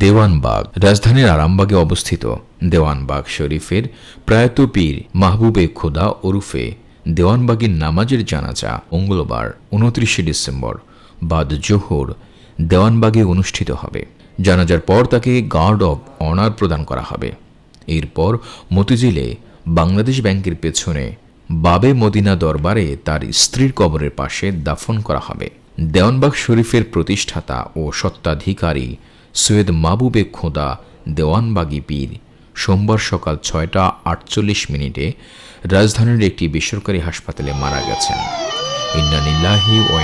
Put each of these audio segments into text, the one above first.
দেওয়ানবাগ, রাজধানীর আরামবাগে অবস্থিত দেওয়ানবাগ শরীফের প্রয়াত পীর মাহবুবে খোদা ওরুফে দেওয়ানবাগের নামাজের জানাজা মঙ্গলবার, উনত্রিশে ডিসেম্বর, বাদ জোহর দেওয়ানবাগে অনুষ্ঠিত হবে। জানাজার পর তাকে গার্ড অব অনার প্রদান করা হবে। এরপর মতিঝিলে বাংলাদেশ ব্যাংকের পেছনে বাবে মদিনা দরবারে তার স্ত্রীর কবরের পাশে দাফন করা হবে। দেওয়ানবাগ শরীফের প্রতিষ্ঠাতা ও সত্ত্বাধিকারী সৈয়দ মাহবুবে খোদা দেওয়ানবাগি পীর। সোমবার সকাল ছয়টা আটচল্লিশ মিনিটে রাজধানীর একটি বেসরকারি হাসপাতালে মারা গেছেন। ইন্নানিল্লাহি ও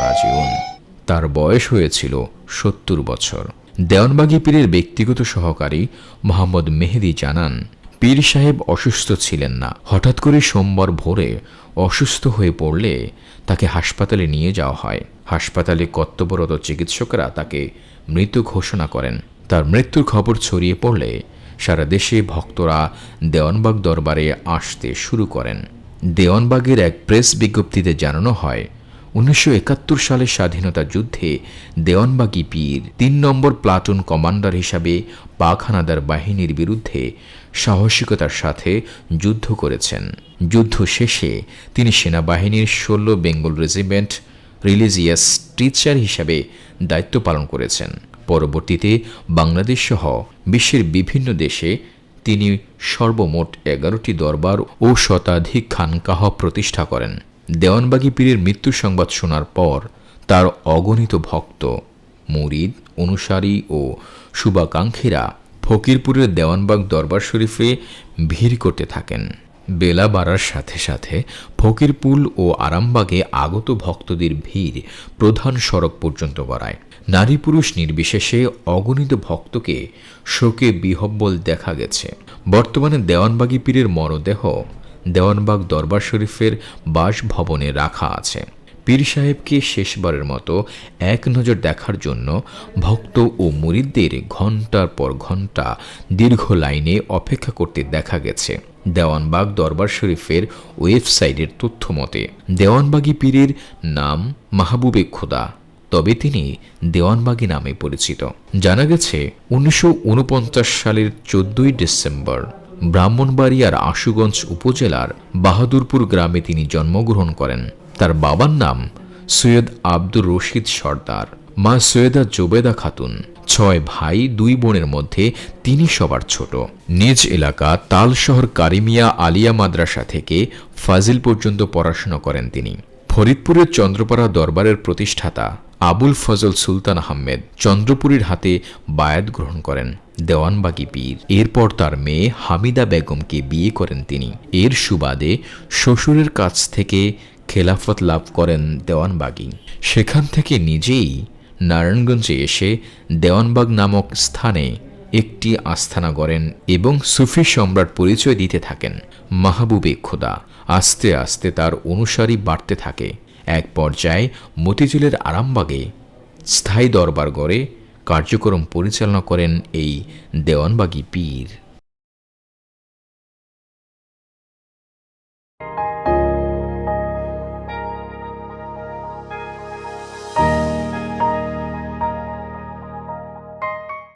রাজিউন। তার বয়স হয়েছিল সত্তর বছর। দেওয়ানবাগি পীরের ব্যক্তিগত সহকারী মোহাম্মদ মেহেদি জানান, পীর সাহেব অসুস্থ ছিলেন না। হঠাৎ করে সোমবার ভোরে অসুস্থ হয়ে পড়লে তাকে হাসপাতালে নিয়ে যাওয়া হয়। হাসপাতালে কর্তব্যরত চিকিৎসকরা তাকে মৃত ঘোষণা করেন। তার মৃত্যুর খবর ছড়িয়ে পড়লে সারা দেশে ভক্তরা দেওয়ানবাগ দরবারে আসতে শুরু করেন। দেওয়ানবাগের এক প্রেস বিজ্ঞপ্তিতে জানানো হয়, উনিশশো একাত্তর সালের স্বাধীনতা যুদ্ধে দেওয়ানবাগি পীর তিন নম্বর প্লাটুন কমান্ডার হিসাবে পাখানাদার বাহিনীর বিরুদ্ধে সাহসিকতার সাথে যুদ্ধ করেছেন। যুদ্ধ শেষে তিনি সেনাবাহিনীর ষোলো বেঙ্গল রেজিমেন্ট রিলিজিয়াস টিচার হিসাবে দায়িত্ব পালন করেছেন। পরবর্তীতে বাংলাদেশ সহ বিশ্বের বিভিন্ন দেশে তিনি সর্বমোট এগারোটি দরবার ও শতাধিক খানকাহ প্রতিষ্ঠা করেন। দেওয়ানবাগী পীরের মৃত্যু সংবাদ শোনার পর তার অগণিত ভক্ত, মুরিদ, অনুসারী ও শুভাকাঙ্ক্ষীরা ফকিরপুরের দেওয়ানবাগ দরবার শরীফে ভিড় করতে থাকেন। বেলা বাড়ার সাথে সাথে ফকিরপুল ও আরামবাগে আগত ভক্তদের ভিড় প্রধান সড়ক পর্যন্ত গড়ায়। নারী পুরুষ নির্বিশেষে অগণিত ভক্তকে শোকে বিহব্বল দেখা গেছে। বর্তমানে দেওয়ানবাগী পীরের মরদেহ দেওয়ানবাগ দরবার শরীফের বাসভবনে রাখা আছে। পীর সাহেবকে শেষবারের মতো এক নজর দেখার জন্য ভক্ত ও মুরিদদের ঘণ্টার পর ঘণ্টা দীর্ঘ লাইনে অপেক্ষা করতে দেখা গেছে। দেওয়ানবাগ দরবার শরীফের ওয়েবসাইটের তথ্য মতে, দেওয়ানবাগী পীরের নাম মাহবুবে খোদা, তবে তিনি দেওয়ানবাগী নামে পরিচিত। জানা গেছে, উনিশশো ঊনপঞ্চাশ সালের চোদ্দই ডিসেম্বর ব্রাহ্মণবাড়িয়ার আশুগঞ্জ উপজেলার বাহাদুরপুর গ্রামে তিনি জন্মগ্রহণ করেন। তার বাবার নাম সৈয়দ আব্দুর রশিদ সর্দার, মা সৈয়দা জোবেদা খাতুন। ছয় ভাই, দুই বোনের মধ্যে তিনি সবার ছোট। নিজ এলাকা তাল শহর কারিমিয়া আলিয়া মাদ্রাসা থেকে ফাজিল পর্যন্ত পড়াশোনা করেন তিনি। ফরিদপুরের চন্দ্রপাড়া দরবারের প্রতিষ্ঠাতা আবুল ফজল সুলতান আহমেদ চন্দ্রপুরীর হাতে বায়াত গ্রহণ করেন, দেওয়ানবাগি পীর। এরপর তার মেয়ে হামিদা বেগমকে বিয়ে করেন তিনি। এর সুবাদে শ্বশুরের কাছ থেকে খেলাফত লাভ করেন দেওয়ানবাগি। সেখান থেকে নিজেই নারায়ণগঞ্জে এসে দেওয়ানবাগ নামক স্থানে একটি আস্থানা গড়েন এবং সুফি সম্রাট পরিচয় দিতে থাকেন। মাহবুবে খোদা আস্তে আস্তে তার অনুসারী বাড়তে থাকে। এক পর্যায়ে মতিঝিলের আরামবাগে স্থায়ী দরবার গড়ে কার্যক্রম পরিচালনা করেন এই দেওয়ানবাগী পীর।